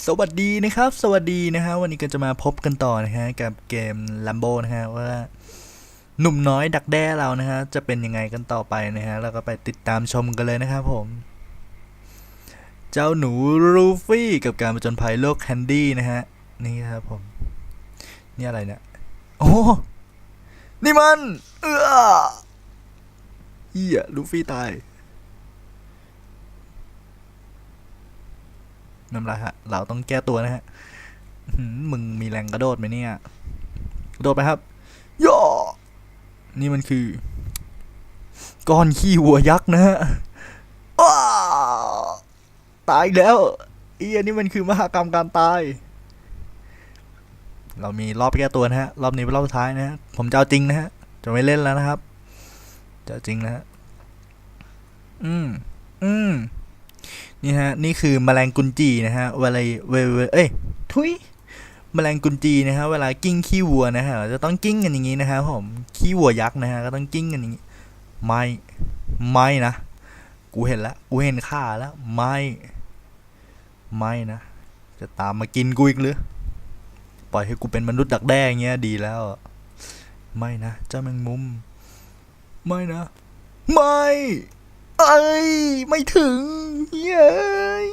สวัสดีนะครับ สวัสดีนะฮะวันนี้ก็จะมาพบกันต่อนะฮะกับเกม Lambo นะฮะว่าหนุ่มน้อยดักแด้เรานะฮะจะเป็นยังไงกันต่อไปนะฮะแล้วก็ไปติดตามชมกันเลยนะครับผม เจ้าหนูรูฟี่กับการประจนภัยโลกแคนดี้นะฮะนี่ครับผม นี่อะไรเนี่ยโอ้นี่มัน เออเฮียลูฟี่ตาย ไม่เป็นไรฮะ เราต้องแก้ตัวนะฮะมึงมีแรงกระโดดไหมเนี่ย กระโดดไปครับย่อนี่มันคือ ก้อนขี้วัวยักษ์นะฮะตายแล้วเอียนี่มันคือมหากรรมการตาย เรามีรอบแก้ตัวนะฮะ รอบนี้เป็นรอบสุดท้ายนะฮะ ผมจะเอาจริงนะฮะ จะไม่เล่นแล้วนะครับ จะจริงนะฮะ อืม อืม นี่ฮะนี่คือแมลงกุนจีนะฮะเวลาเวเวเอ้ยทุยแมลงกุนจีนะฮะเวลากิ้งขี้วัวนะฮะจะต้องกิ้งกันอย่างนี้นะฮะผมขี้วัวยักษ์นะฮะก็ต้องกิ้งกันอย่างนี้ไม่ไม่นะกูเห็นแล้วกูเห็นข่าแล้วไม่ไม่นะ จะตามมากินกูอีกหรือปล่อยให้กูเป็นมนุษย์ดักแด้งเงี้ยดีแล้ว ไม่นะเจ้าแมงมุม ไม่นะ ไม่ เอ้ย ไม่ถึง เย้ย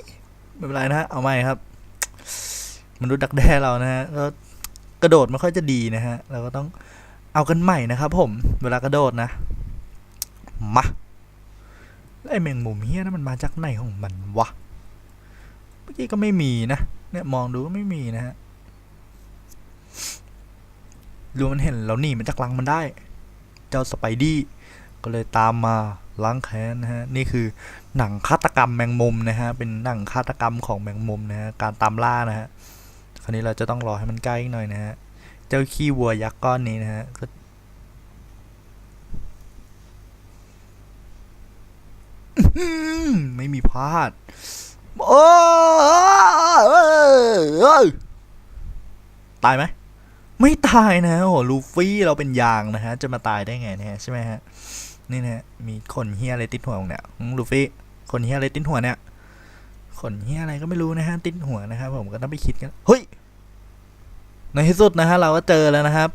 ไม่เป็นไรนะฮะเอาไม่ครับ มนุษย์ดักแด้เรานะฮะก็กระโดดไม่ค่อยจะดีนะฮะเราก็ต้องเอากันใหม่นะครับผม เวลากระโดดนะมาไอแมงมุมเฮียนั่นมันมาจากไหนของมันวะเมื่อกี้ก็ไม่มีนะเนี่ยมองดูก็ไม่มีนะฮะรู้มันเห็นเราหนีมันจากรังมันได้ เจ้าสไปดี้ ก็เลยตามมาล้างแค้นนะฮะนี่คือหนังฆาตกรรมแมงมุมนะฮะเป็นหนังฆาตกรรมของแมงมุมนะฮะการตามล่านะฮะคราวนี้เราจะต้องรอให้มันใกล้หน่อยนะฮะเจ้าขี้วัวยักษ์ก้อนนี้นะฮะก็ไม่มีพลาดโอ้ยตายไหมไม่ตายนะโอ้โหลูฟี่เราเป็นยางนะฮะ จะมาตายได้ไงนะฮะใช่ไหมฮะ นี่นะมีขนเฮียอะไรติดหัวเนี่ยลูฟี่ขนเฮียอะไรติดหัวเนี่ยขนเฮียอะไรก็ไม่รู้นะฮะติดหัวนะครับ ผมก็ต้องไปคิดกันเฮ้ยในที่สุดนะฮะเราก็เจอแล้วนะครับ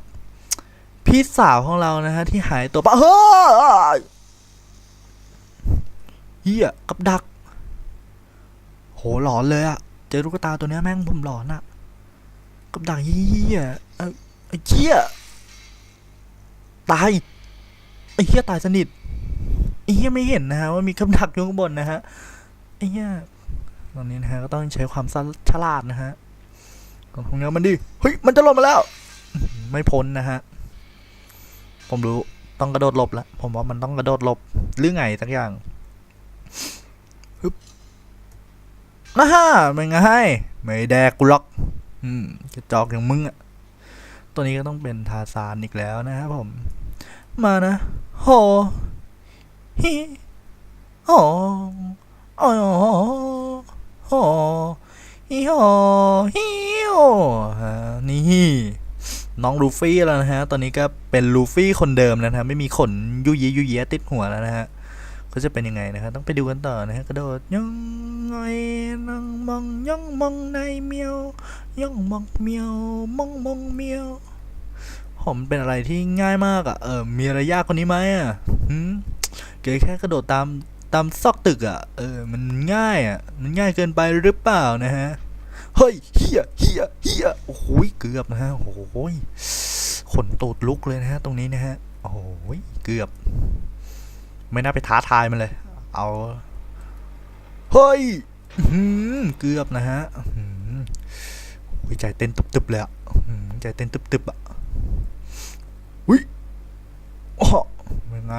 พี่สาวของเรานะฮะที่หายตัวไปเฮ้ยเฮียกับดัก โหหลอนเลยอะเจอลูกตาตัวเนี้ยแม่งผมหลอนอะกับดักเฮียเอ้ยไอ้เฮียตาย ไอ้เฮียตายสนิทไอ้เฮียไม่เห็นนะฮะว่ามีกับดักอยู่ข้างบนนะฮะไอ้เฮียตอนนี้นะฮะก็ต้องใช้ความฉลาดนะฮะกอนของเนี้ยมันดิเฮ้ยมันจะหล่นมาแล้ว ไม่พ้นนะฮะผมรู้ต้องกระโดดหลบล้วผมว่ามันต้องกระโดดหลบหรือไงสักอย่างฮึบนะฮะไม่ไงไม่แดกกูหรอกอืมกระจอกอย่างมึงอะตัวนี้ก็ต้องเป็นทาซานอีกแล้วนะครับผม มานะโหฮิโหโอ้โหฮิโหฮิโหฮะนี่น้องลูฟี่แล้วนะฮะ ตอนนี้ก็เป็นลูฟี่คนเดิมแล้วนะฮะไม่มีขนยุยยยุยยติดหัวแล้วนะฮะก็จะเป็นยังไงนะครับต้องไปดูกันต่อนะฮะกระโดดย่องไงนั่งมองย่องมองในเมียวย่องมองเมียวมองมองเมียว ผมเป็นอะไรที่ง่ายมากอะ่ะ เออ มีอะไรยากกว่านี้ไหมอะหืมเกยแค่กระโดดตามตามซอกตึกอะ่ะ เออ มันง่ายอะ่ะ มันง่ายเกินไปหรือเปล่านะฮะ เฮ้ยเฮียเฮียเฮียโอ้โหยเกือบนะฮะ โอ้โหยขนตูดลุกเลยนะฮะ ตรงนี้นะฮะ โอ้โหยเกือบ ไม่น่าไปท้าทายมันเลย เอา เฮ้ยเกือบนะฮะหือโอ้ยใจเต้นตึบๆเลยอะใจเต้นตึบๆอะ อุ้ยโอ้เป็นไง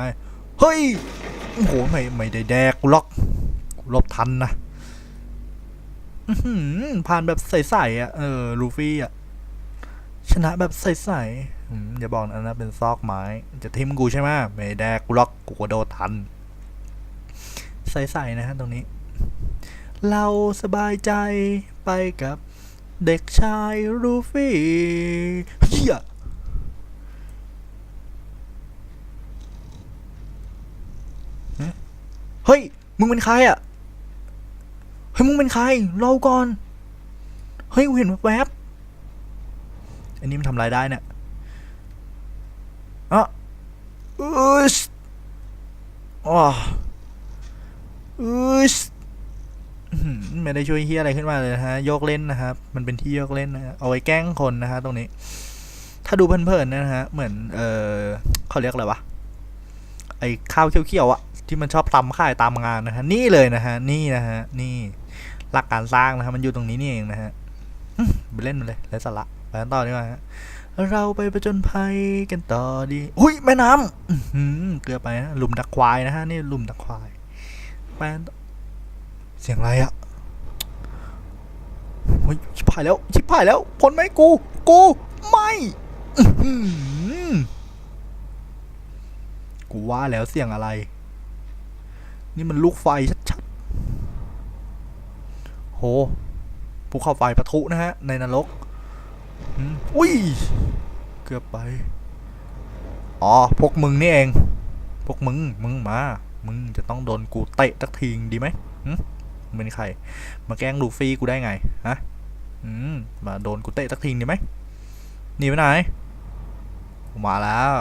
เฮ้ย โอ้โห ไม่ ไม่ได้แดกกูล็อกกูหลบทันนะอื้อหือผ่านแบบใสๆอะ เออ ลูฟี่อะ ชนะแบบใสๆอืมอย่าบอกนะนะ เป็นซอกไม้ จะทิมกูใช่ไหมไม่แดกกูล็อกกูกระโดดทัน ใสๆนะฮะตรงนี้ เราสบายใจไปกับเด็กชายรูฟี่เฮียเอ๊ะ เฮ้ย มึงเป็นใครอะ เฮ้ย มึงเป็นใคร เราก่อน เฮ้ย กูเห็นแวบๆอันนี้มันทำอะไรได้เนี่ยอะอือสอ๋ออือสอื้อหือไม่ได้ช่วยเฮียอะไรขึ้นมาเลยนะฮะโยกเล่นนะครับ มันเป็นที่โยกเล่นนะ เอาไว้แกล้งคนนะฮะตรงนี้ ถ้าดูเพลินๆนะฮะ เหมือน เออเขาเรียกอะไรวะ ไอ้ข้าวเขี้ยวๆอะ ที่มันชอบตำข่ายตามงานนะฮะนี่เลยนะฮะนี่นะฮะนี่หลักการสร้างนะฮะมันอยู่ตรงนี้นี่เองนะฮะไปเล่นมันเลยไร้สาระไปต่อดีกว่าฮะเราไปประจนภัยกันต่อดีอุ้ยแม่น้ำเกือบไปนะหลุมดักควายนะฮะนี่หลุมดักควายไปกันเสียงอะไรอะเฮ้ยชิบหายแล้วชิบหายแล้วพ้นไหมกู กูไม่กูว่าแล้วเสียงอะไร นี่มันลูกไฟชัดๆ โหภูเขาไฟปะทุนะฮะ ในนรกอุ้ย เกือบไป อ๋อ พวกมึงนี่เอง พวกมึง มึงมา มึงจะต้องโดนกูเตะตักทีงดีไหมมึงเป็นใคร มาแกล้งลูฟี่กูได้ไง ฮะอืมมาโดนกูเตะตักทีงดีไหมหนีไปไหน มาแล้ว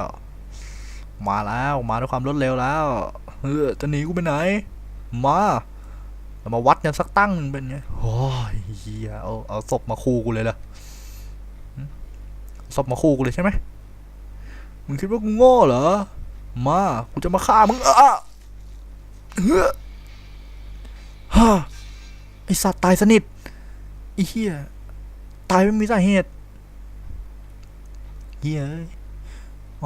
มาแล้วมาด้วยความรวดเร็วแล้วเออจะหนีกูไปไหน มาเรามาวัดกันสักตั้งนึงเป็นไงโอ้ยเฮียเอาเอาศพมาคู่กูเลยเหรอศพมาคู่กูเลยใช่ไหมมึงคิดว่ากูโง่เหรอ มา กูจะมาฆ่ามึงอะเฮ้อฮ่าไอสัตว์ตายสนิทไอเหี้ยตายไม่มีสาเหตุเหี้ย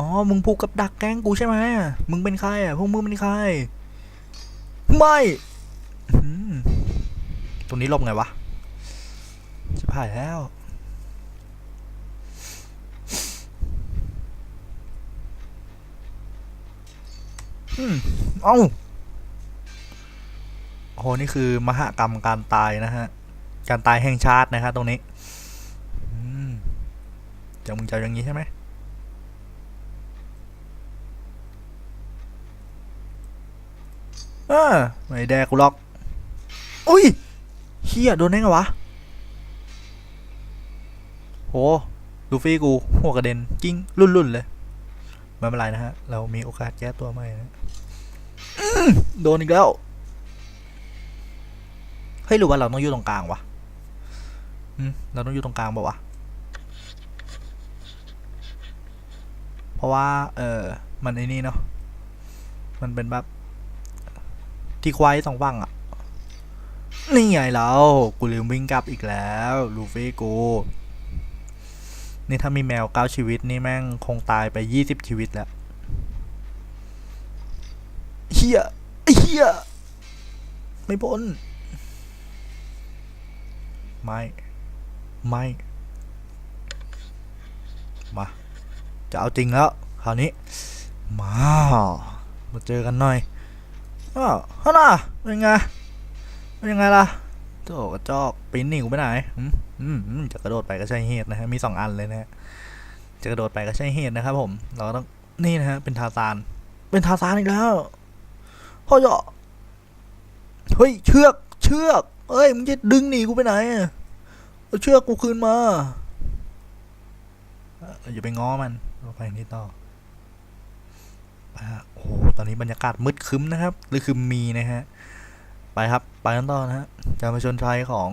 อ๋อ มึงผูกกับดักแกล้งกูใช่ไหมอะมึงเป็นใครอะพวกมึงเป็นใคร ไม่ตรงนี้ลบไงวะจะผ่ายแล้ว อืม เอ้าโห นี่คือมหากรรมการตายนะฮะ การตายแห่งชาตินะฮะตรงนี้ อืมจะมึงจะเอาอย่างนี้ใช่ไหม เออไม่แดกกูหรอก อุ้ยเฮียโดนได้ไงวะ โหลูฟี่กู หัวกระเด็นกิ้งรุ่นๆเลย ไม่เป็นไรนะฮะ เรามีโอกาสแก้ตัวใหม่นะโดนอีกแล้ว เฮ้ยหรือว่าเราต้องอยู่ตรงกลางวะเราต้องอยู่ตรงกลางป่าวะ เพราะว่า เออมันไอ้นี่เนาะ มันเป็นแบบ ที่ควายสองฝั่งอะ นี่ไงเรากูลืมวิ่งกลับอีกแล้ว ลูฟี่กู นี่ถ้ามีแมวเก้าชีวิตนี่แม่งคงตายไปยี่สิบชีวิตแล้วเฮียเฮียไม่พ้นไม่ไม่มา จะเอาจริงแล้ว คราวนี้ มา มาเจอกันหน่อย อ้าวฮะน่ะเป็นไง เป็นยังไงล่ะโจกระจอกปีนหนีกูไปไหนอืมอืมอืมจะกระโดดไปก็ใช่เหตุนะฮะ มีสองอันเลยนะฮะ จะกระโดดไปก็ใช่เหตุนะครับผม เราก็ต้อง นี่นะฮะ เป็นทาซาน เป็นทาซานอีกแล้วเฮ้ยเฮ้ย เชือก เชือก เอ้ย มึงจะดึงหนีกูไปไหนอะเอาเชือกกูคืนมาเอ่ออย่าไปง้อมันเราไปนี่ต่อ ฮะโอ้โหตอนนี้บรรยากาศมืดคึ้มนะครับ หรือคือมีนะฮะ ไปครับ ไปกันต่อนะฮะการมาชนชัยของ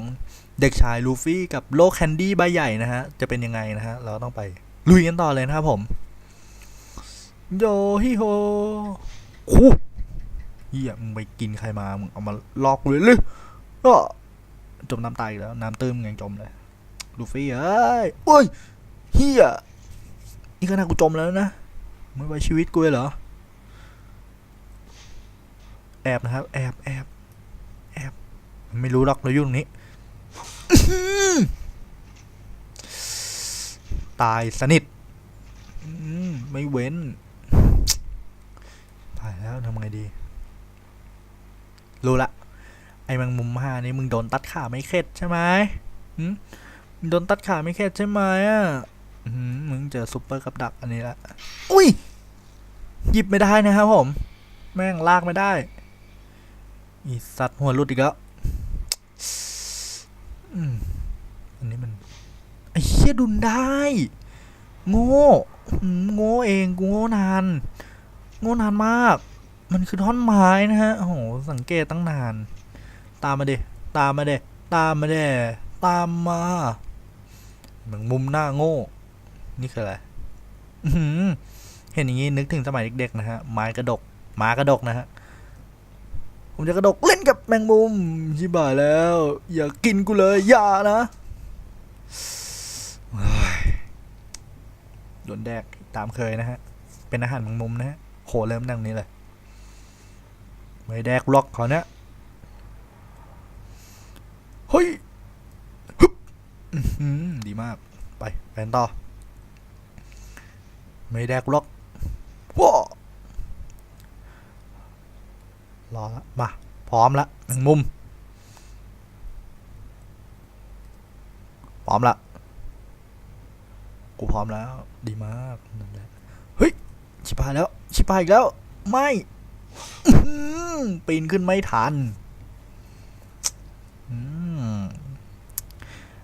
เด็กชายลูฟี่กับโลกแคนดี้ใบใหญ่นะฮะ จะเป็นยังไงนะฮะ เราต้องไปลุยกันต่อเลยนะครับผม โยฮิโฮคูเฮียมึงไปกินใครมา มึงเอามาลอกเลยหรือก็จมน้ำตายแล้ว น้ำตื้มยังจมเลย ลูฟี่เอ้ยโอ้ยเฮียนี่ขนาดกูจมแล้วนะ ไม่ไว้ชีวิตกูเลยเหรอ แอบนะครับ แอบแอบแอบมันไม่รู้หรอกเราอยู่ตรงนี้อื้อหือตายสนิทอืมไม่เว้น ตายแล้วทำไงดี รู้ละ ไอ้แมงมุมห้านี่มึงโดนตัดขาไม่เข็ดใช่ไหมหึมึงโดนตัดขาไม่เข็ดใช่ไหมอะอื้อหือมึงเจอซุปเปอร์กับดักอันนี้ละ อุ้ย หยิบไม่ได้นะครับผม แม่งลากไม่ได้ อีสัตว์หัวรุดอีกแล้วอันนี้มันไอ้เชี่ยดุนได้ โง่โง่เองกูโง่นาน โง่นานมาก มันคือท่อนไม้นะฮะ โอ้โห สังเกตตั้งนาน ตามมาเดตามมาเดตามมาเดตามมาเหมือนมุมหน้าโง่ นี่คืออะไรเห็นอย่างงี้นึกถึงสมัยเด็กๆนะฮะ ไม้กระดก หมากระดกนะฮะ ผมจะกระดกเล่นกับแมงมุมชิบหายแล้ว อย่ากินกูเลย อย่านะเฮ้ยโดนแดกตามเคยนะฮะ เป็นอาหารแมงมุมนะฮะโหเริ่มดังนี้เลย ไม่แดกล็อกเขาเนี้ยเฮ้ยฮึบดีมาก ไปแปนต่อ ไม่แดกล็อกว้า รอละมา พร้อมละแมงมุม พร้อมละ กูพร้อมแล้ว ดีมากนั่นแหละเฮ้ย ชิบหายแล้ว ชิบหายอีกแล้ว ไม่ปีนขึ้นไม่ทันอืม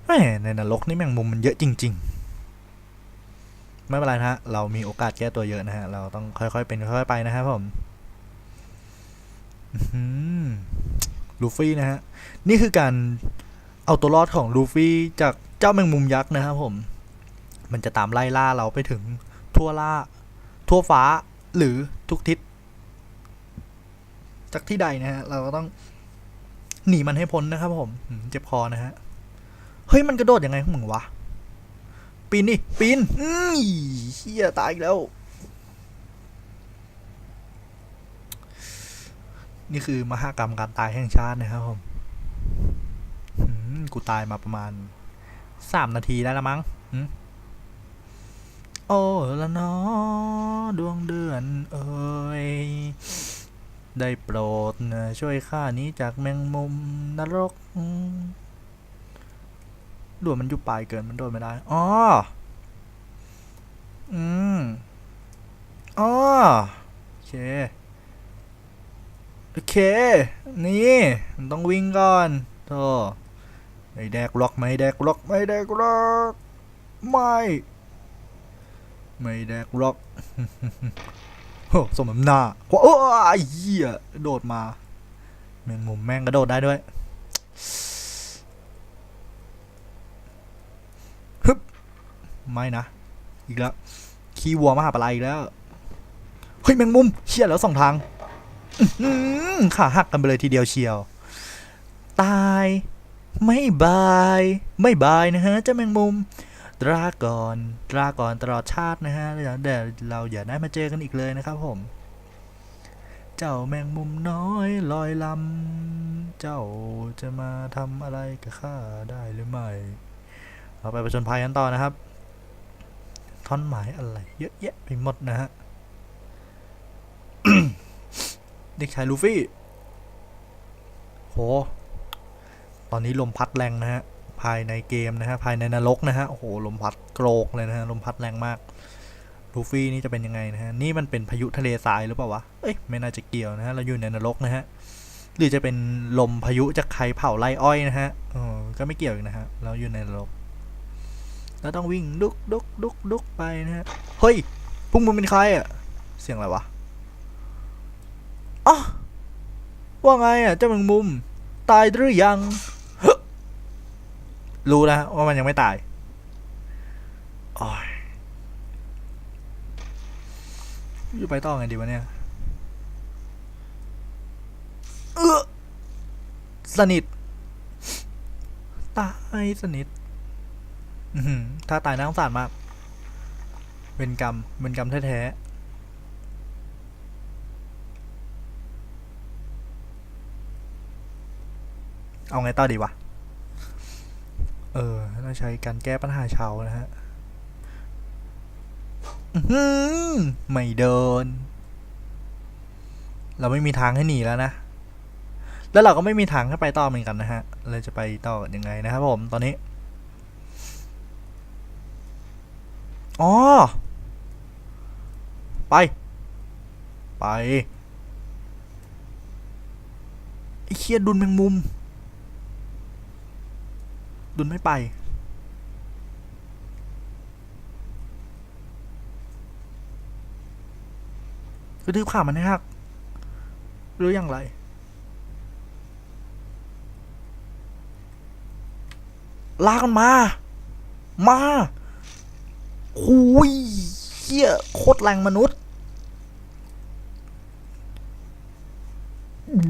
แหม่ในนรกนี่แมงมุมมันเยอะจริง ๆ ไม่เป็นไรนะฮะ เรามีโอกาสแก้ตัวเยอะนะฮะ เราต้องค่อยๆเป็นค่อยๆไปนะครับผมอื้อหือ ลูฟี่นะฮะ นี่คือการเอาตัวรอดของลูฟี่จากเจ้าแมงมุมยักษ์นะครับผม มันจะตามไล่ล่าเราไปถึงทั่วล่า ทั่วฟ้าหรือทุกทิศ จากที่ใดนะฮะ เราก็ต้องหนีมันให้พ้นนะครับผม เจ็บคอนะฮะ เฮ้ยมันกระโดดยังไงของมึงวะ ปีนนี่ปีนอื้อเฮียตายอีกแล้ว นี่คือมหากรรมการตายแห่งชาตินะครับผมกูตายมาประมาณสามนาทีได้แล้วมั้งโอ้ละเนอดวงเดือน เอ้ยได้โปรดนะช่วยข้านี้จากแมงมุมนรกอืมดวงมันอยู่ปลายเกินมันโดนไม่ได้อ๋ออืมอ๋อโอเค โอเค นี่มันต้องวิ่งก่อนโธ่ไม่แดกล็อกไม่แดกล็อกไม่แดกล็อกไม่ไม่แดกล็อกโอ้สมน้ำหน้าว้าโอ้ยเหี้ยโดดมาแมงมุมแม่งกระโดดได้ด้วยฮึบไม่นะ อีกแล้ว ขี้วัวมหาปลายอีกแล้ว เฮ้ยแมงมุมเชี่ยแล้วสองทาง ขาหักกันไปเลยทีเดียวเชียว ตาย ไม่บาย ไม่บายนะฮะเจ้าแมงมุมตราก่อนตราก่อนตลอดชาตินะฮะเดี๋ยวเราอย่าได้มาเจอกันอีกเลยนะครับผม เจ้าแมงมุมน้อยลอยลำเจ้าจะมาทำอะไรกับข้าได้หรือไม่เราไปประชนภัยกันต่อนะครับ ท่อนไม้อะไร เยอะแยะไปหมดนะฮะ เด็กชายลูฟี่ โห ตอนนี้ลมพัดแรงนะฮะ ภายในเกมนะฮะ ภายในนรกนะฮะ โอ้โห ลมพัดโกรกเลยนะฮะ ลมพัดแรงมาก ลูฟี่นี่จะเป็นยังไงนะฮะ นี่มันเป็นพายุทะเลทรายหรือเปล่าวะ เอ้ย ไม่น่าจะเกี่ยวนะฮะ เราอยู่ในนรกนะฮะ หรือจะเป็นลมพายุจากใครเผาไร่อ้อยนะฮะออก็ไม่เกี่ยวอีกนะฮะ เราอยู่ในนรกแล้วต้องวิ่งดุกดุกดุกดุกไปนะฮะ เฮ้ย พวกมึงเป็นใครอะเสียงอะไรวะ อ๋อว่าไงอะเจ้าแมงมุม ตายหรือยัง รู้แล้วว่ามันยังไม่ตายอยอยู่ไปต่อไงดีวะเนี่ย เออสนิท ตายสนิทถ้าตายน่าสงสารมาก เป็นกรรม เป็นกรรมแท้ๆ เอาไงต่อดีวะ เออต้องใช้การแก้ปัญหาเชานะฮะไม่เดิน เราไม่มีทางให้หนีแล้วนะ แล้วเราก็ไม่มีทางให้ไปต่อเหมือนกันนะฮะเราจะไปต่อยังไงนะครับผมตอนนี้อ๋อไป ไปไอ้เคียดุนแมงมุม ตุนไม่ไปคือทืบข่ามันให้หัก หรืออย่างไร ลากมันมา มาคุยเฮี้ยโคตรแรงมนุษย์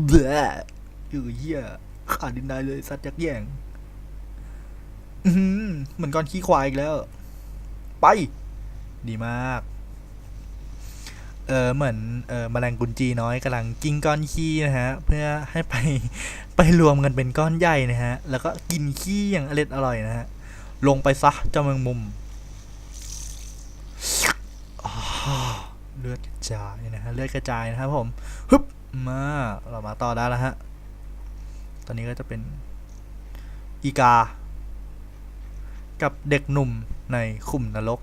เบ้ออยู่เฮี้ยขาดดินได้เลย สัตว์ยักแย่ง เหมือนก้อนขี้ควายอีกแล้ว ไป ดีมาก เออเหมือนเออแมลงกุญจีน้อยกำลังกินก้อนขี้นะฮะ เพื่อให้ไปไปรวมกันเป็นก้อนใหญ่นะฮะ แล้วก็กินขี้อย่างอร่อยอร่อยนะฮะ ลงไปซะเจ้าแมงมุมเลือดกระจายนะฮะเลือดกระจายนะครับผมฮึบมาเรามาต่อได้แล้วฮะ ตอนนี้ก็จะเป็นอีกา กับเด็กหนุ่มในขุมนรก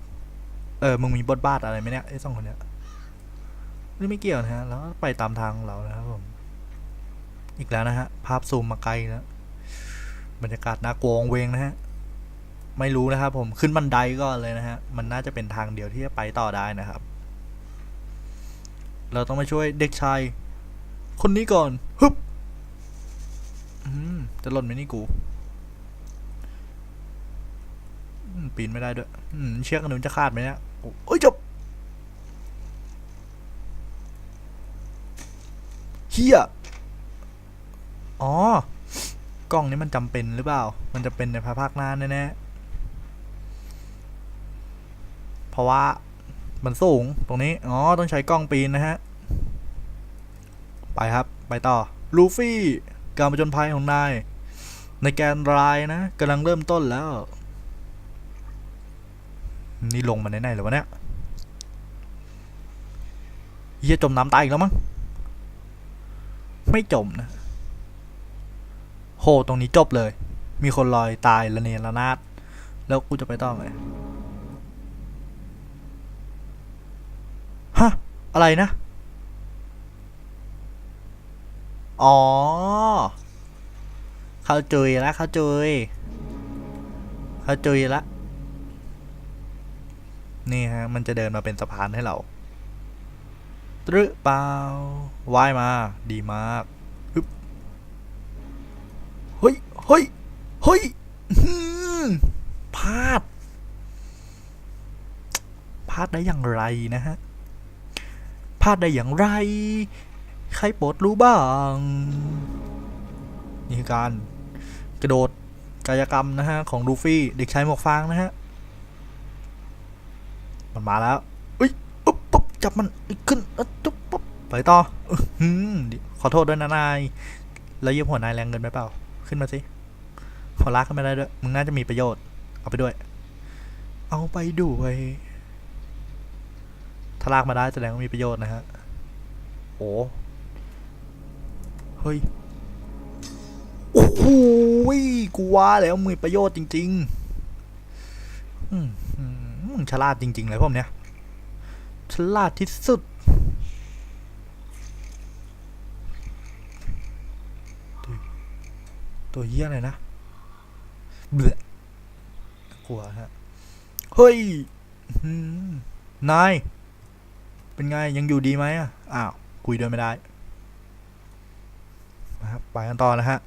เออ มึงมีบทบาทอะไรไหมเนี่ยไอ้สองคนเนี้ยนี่ไม่เกี่ยวนะฮะ แล้วก็ไปตามทางของเรานะครับผม อีกแล้วนะฮะ ภาพซูมมาไกลแล้ว บรรยากาศน่ากลัวงเวงนะฮะ ไม่รู้นะครับผม ขึ้นบันไดก่อนเลยนะฮะ มันน่าจะเป็นทางเดียวที่จะไปต่อได้นะครับ เราต้องมาช่วยเด็กชาย คนนี้ก่อน ฮึบจะหล่นไหมนี่กู อืม ปีนไม่ได้ด้วยเชือกอันนู้นจะขาดไหมเนี่ยโอ้เอ้ยจบเฮียอ๋อกล้องนี้มันจำเป็นหรือเปล่า มันจะเป็นในภาคหน้าแน่ๆเพราะว่ามันสูงตรงนี้ อ๋อ ต้องใช้กล้องปีนนะฮะ ไปครับ ไปต่อ ลูฟี่ การประจนภัยของนาย ในแกนรายนะกำลังเริ่มต้นแล้ว นี่ลงมาไหนๆหรอวะเนี่ยเฮียจมน้ำตายอีกแล้วมั้ง ไม่จมนะ โห ตรงนี้จบเลย มีคนลอยตายละเนระนาด แล้วกูจะไปต่องไงฮะ อะไรนะ อ๋อ เข้าเจยแล้วเข้าเจยเข้าเจยแล้ว นี่ฮะ มันจะเดินมาเป็นสะพานให้เราหรือเปล่าว่ายมา ดีมากฮึบเฮ้ยเฮ้ยเฮ้ยพลาดพลาดได้อย่างไรนะฮะพลาดได้อย่างไร ใครโปรดรู้บ้าง นี่คือการกระโดดกายกรรมนะฮะ ของลูฟี่ เด็กชายหมวกฟางนะฮะ มันมาแล้วอุ้ยปุ๊บปุ๊บจับมันขึ้นอ๊ะจุ๊บปุ๊บไปต่ออื้อหือขอโทษด้วยนะนายแล้วเยียบหัวนายแรงเกินไปเปล่า ขึ้นมาสิขอลากขึ้นมาได้ด้วยมึงน่าจะมีประโยชน์ เอาไปด้วย เอาไปด้วยถ้าลากมาได้แสดงว่ามีประโยชน์นะฮะโอ้เฮ้ยโอ้โหกูว่าแล้วมีประโยชน์จริง ๆ อืม ฉลาดจริง ๆ เลยพวกเนี้ยฉลาดที่สุดตัวเหี้ยอะไรนะ เบื่อกลัวฮะ เฮ้ย นาย เป็นไงยังอยู่ดีไหมอะ อ้าว คุยด้วยไม่ได้นะครับไปกันต่อนะฮะ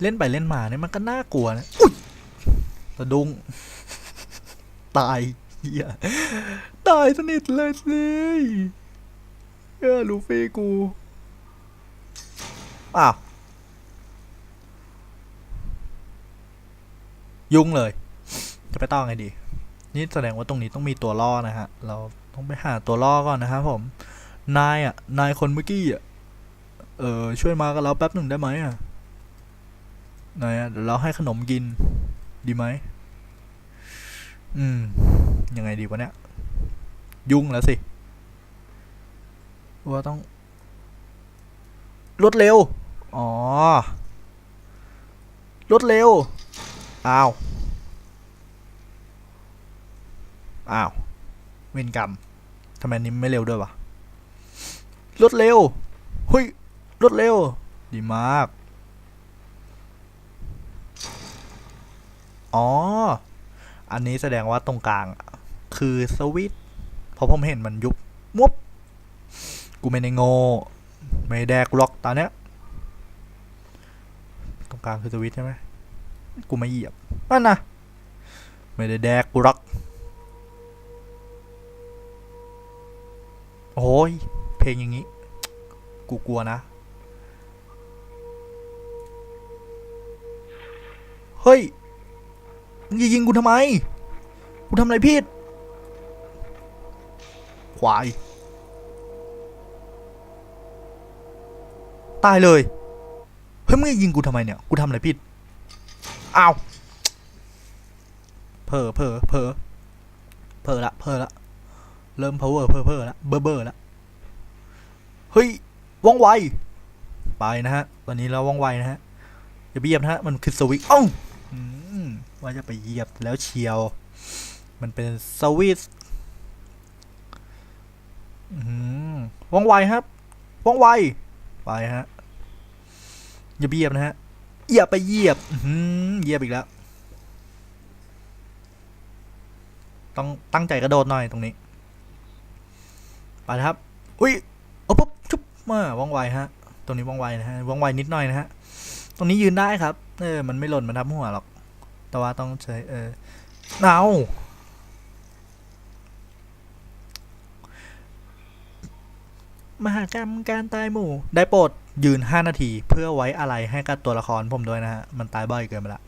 เล่นไปเล่นมาเนี่ยมันก็น่ากลัวนะ อุ้ยสะดุ้ง ตายเฮียตายสนิทเลยสิเออลูฟี่กูอ้าวยุ่งเลย จะไปต่อไงดี นี่แสดงว่าตรงนี้ต้องมีตัวล่อนะฮะ เราต้องไปหาตัวล่อก่อนนะครับผม นายอะ นายคนเมื่อกี้อะ เออช่วยมากับเราแป๊บหนึ่งได้ไหมอะนอะเดี๋ยเราให้ขนมกิน ดีไหม อืม ยังไงดีวะเนี่ย ยุ่งแล้วสิ ว่าต้องรวดเร็ว อ๋อรวดเร็ว อ้าว อ้าว เวรกรรมทำไมนี้ไม่เร็วด้วยวะรวดเร็วเฮ้ยรวดเร็ว ดีมาก อ๋อ อันนี้แสดงว่าตรงกลางคือสวิตเพราะผมเห็นมันยุบมวบกูไม่ได้โง่ไม่แดกกูหรอกตอนเนี้ยตรงกลางคือสวิตใช่ไหมกูไม่เหยียบนั่นนะไม่ได้แดกกูหรอกโอ้ยเพลงอย่างนี้ กูกลัวนะ เฮ้ย มึงจะยิงกูทำไม กูทำอะไรผิดควาย ตายเลย เฮ้ยมึงจะยิงกูทำไมเนี่ย กูทำอะไรผิด อ้าวเพอเพอเพอเพอละเพอละ เริ่ม power เพอเพอละเบอร์เบอร์ละเฮ้ยว่องไว ไปนะฮะ ตอนนี้เราว่องไวนะฮะอย่าไปเหยียบนะฮะ มันคือสวิตช์อ้าอืม ว่าจะไปเหยียบแล้วเชียว มันเป็นสวิตช์อืมว่องไวครับ ว่องไว ไปฮะ อย่าเหยียบนะฮะอย่าไปเหยียบเหยียบอีกแล้ว ต้องตั้งใจกระโดดหน่อยตรงนี้ ไปครับ อุ้ยเอาปุ๊บชุบมาว่องไวฮะ ตรงนี้ว่องไวนะฮะ ว่องไวนิดหน่อยนะฮะ ตรงนี้ยืนได้ครับ เออ มันไม่หล่นมาทับหัวหรอก แต่ว่าต้องใช้เออเอามหากรรมการตายหมู่ ได้โปรดยืน 5 นาที เพื่อไว้อะไรให้กับตัวละครผมด้วยนะฮะ มันตายบ่อยเกินไปละ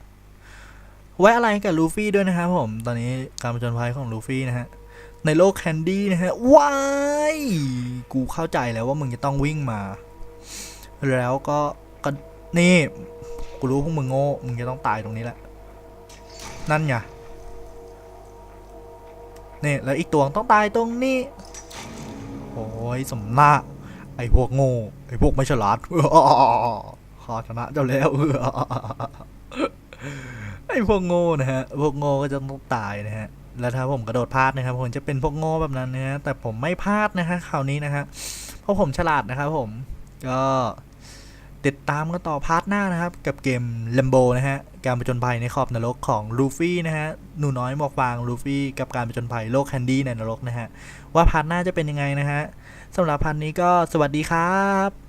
ไว้อะไรกับลูฟี่ด้วยนะครับผม ตอนนี้การผจญภัยของลูฟี่นะฮะ ในโลกแคนดี้นะฮะ ว้าย กูเข้าใจแล้วว่ามึงจะต้องวิ่งมา แล้วก็ก็ นี่ กูรู้พวกมึงโง่ มึงจะต้องตายตรงนี้แหละ นั่นไง นี่ แล้วอีกตัวต้องตายตรงนี้ โอ้ยสมนาไอ้พวกโง่ ไอ้พวกไม่ฉลาดข้าชนะเจ้าแล้วไอ้พวกโง่นะฮะ พวกโง่ก็จะต้องตายนะฮะ แล้วถ้าผมกระโดดพลาดนะครับผมจะเป็นพวกโง่แบบนั้นนะฮะ แต่ผมไม่พลาดนะฮะคราวนี้นะฮะ เพราะผมฉลาดนะครับผม ก็ ติดตามกันต่อพาร์ทหน้านะครับ กับเกม Lambo นะฮะ การผจญภัยในขอบนรกของลูฟี่นะฮะ หนูน้อยหมวกฟางลูฟี่กับการผจญภัยโลกแคนดี้ในนรกนะฮะ ว่าพาร์ทหน้าจะเป็นยังไงนะฮะสำหรับพาร์ทนี้ก็สวัสดีครับ